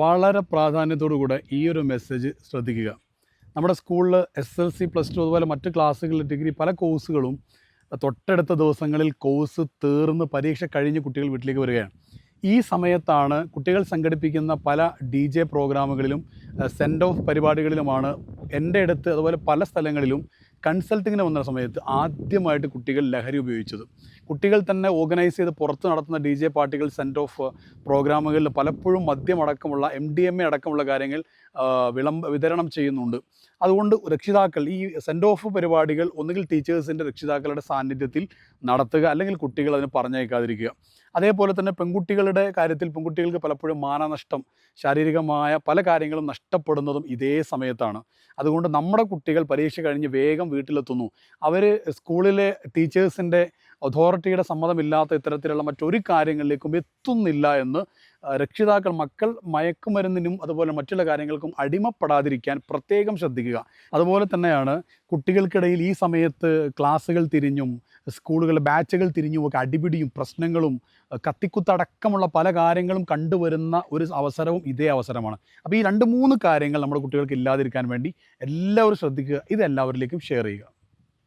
വളരെ പ്രാധാന്യത്തോടു കൂടെ ഈ ഒരു മെസ്സേജ് ശ്രദ്ധിക്കുക. നമ്മുടെ സ്കൂളിൽ S L C plus two അതുപോലെ മറ്റ് ക്ലാസ്സുകളിൽ ഡിഗ്രി പല കോഴ്സുകളും തൊട്ടടുത്ത ദിവസങ്ങളിൽ കോഴ്സ് തീർന്ന് പരീക്ഷ കഴിഞ്ഞ് കുട്ടികൾ വീട്ടിലേക്ക് വരികയാണ്. ഈ സമയത്താണ് കുട്ടികൾ സംഘടിപ്പിക്കുന്ന പല ഡി ജെ പ്രോഗ്രാമുകളിലും സെൻഡ് ഓഫ് പരിപാടികളിലുമാണ് എന്റെ അടുത്ത് അതുപോലെ പല സ്ഥലങ്ങളിലും കൺസൾട്ടിങ്ങിന് വന്ന സമയത്ത് ആദ്യമായിട്ട് കുട്ടികൾ ലഹരി ഉപയോഗിച്ചത്. കുട്ടികൾ തന്നെ ഓർഗനൈസ് ചെയ്ത് പുറത്ത് നടത്തുന്ന ഡി ജെ പാർട്ടികൾ സെന്റ് ഓഫ് പ്രോഗ്രാമുകളിൽ പലപ്പോഴും മദ്യമടക്കമുള്ള എം ഡി എം എ അടക്കമുള്ള കാര്യങ്ങൾ വിളംബ വിതരണം ചെയ്യുന്നുണ്ട്. അതുകൊണ്ട് രക്ഷിതാക്കൾ ഈ സെൻഡ് ഓഫ് പരിപാടികൾ ഒന്നുകിൽ ടീച്ചേഴ്സിന്റെ രക്ഷിതാക്കളുടെ സാന്നിധ്യത്തിൽ നടത്തുക അല്ലെങ്കിൽ കുട്ടികൾ അതിന് പറഞ്ഞയക്കാതിരിക്കുക. അതേപോലെ തന്നെ പെൺകുട്ടികളുടെ കാര്യത്തിൽ പെൺകുട്ടികൾക്ക് പലപ്പോഴും മാനനഷ്ടം ശാരീരികമായ പല കാര്യങ്ങളും നഷ്ടപ്പെടുന്നതും ഇതേ സമയത്താണ്. അതുകൊണ്ട് നമ്മുടെ കുട്ടികൾ പരീക്ഷ കഴിഞ്ഞ് വേഗം വീട്ടിലെത്തുന്നു. അവർ സ്കൂളിലെ ടീച്ചേഴ്സിന്റെ അതോറിറ്റിയുടെ സമ്മതമില്ലാത്ത ഇത്തരത്തിലുള്ള മറ്റൊരു കാര്യങ്ങളിലേക്കും എത്തുന്നില്ല എന്ന് രക്ഷിതാക്കൾ മക്കൾ മയക്കുമരുന്നിനും അതുപോലെ മറ്റുള്ള കാര്യങ്ങൾക്കും അടിമപ്പെടാതിരിക്കാൻ പ്രത്യേകം ശ്രദ്ധിക്കുക. അതുപോലെ തന്നെയാണ് കുട്ടികൾക്കിടയിൽ ഈ സമയത്ത് ക്ലാസ്സുകൾ തിരിഞ്ഞും സ്കൂളുകൾ ബാച്ചുകൾ തിരിഞ്ഞും ഒക്കെ അടിപിടിയും പ്രശ്നങ്ങളും കത്തിക്കുത്തടക്കമുള്ള പല കാര്യങ്ങളും കണ്ടുവരുന്ന ഒരു അവസരവും ഇതേ അവസരമാണ്. അപ്പോൾ ഈ രണ്ട് മൂന്ന് കാര്യങ്ങൾ നമ്മുടെ കുട്ടികൾക്ക് ഇല്ലാതിരിക്കാൻ വേണ്ടി എല്ലാവരും ശ്രദ്ധിക്കുക. ഇത് എല്ലാവരിലേക്കും ഷെയർ ചെയ്യുക.